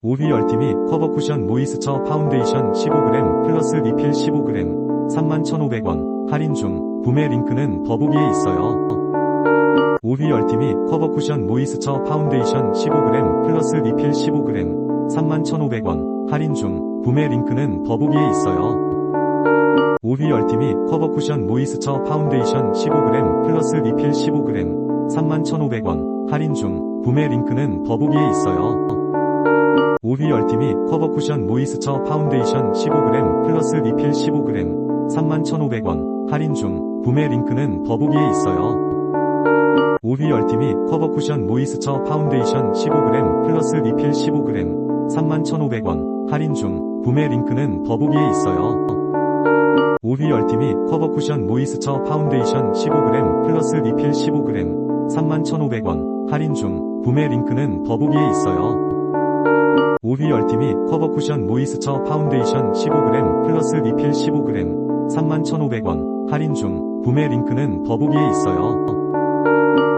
오비 얼티밋 커버 쿠션 모이스처 파운데이션 15g 플러스 리필 15g 31,500원 할인 중 구매 링크는 더보기에 있어요. 오비 얼티밋 커버 쿠션 모이스처 파운데이션 15g 플러스 리필 15g 31,500원 할인 중 구매 링크는 더보기에 있어요. 오비 얼티밋 커버 쿠션 모이스처 파운데이션 15g 플러스 리필 15g 31,500원 할인 중 구매 링크는 더보기에 있어요. 오비 얼티밋 커버 쿠션 모이스처 파운데이션 15g 플러스 리필 15g 31,500원 할인 중 구매 링크는 더보기에 있어요. 오비 얼티밋 커버 쿠션 모이스처 파운데이션 15g 플러스 리필 15g 31,500원 할인 중 구매 링크는 더보기에 있어요. 오비 얼티밋 커버 쿠션 모이스처 파운데이션 15g 플러스 리필 15g 31,500원 할인 중 구매 링크는 더보기에 있어요. 오비 얼티밋 커버 쿠션 모이스처 파운데이션 15g 플러스 리필 15g 31,500원 할인 중 구매 링크는 더보기에 있어요.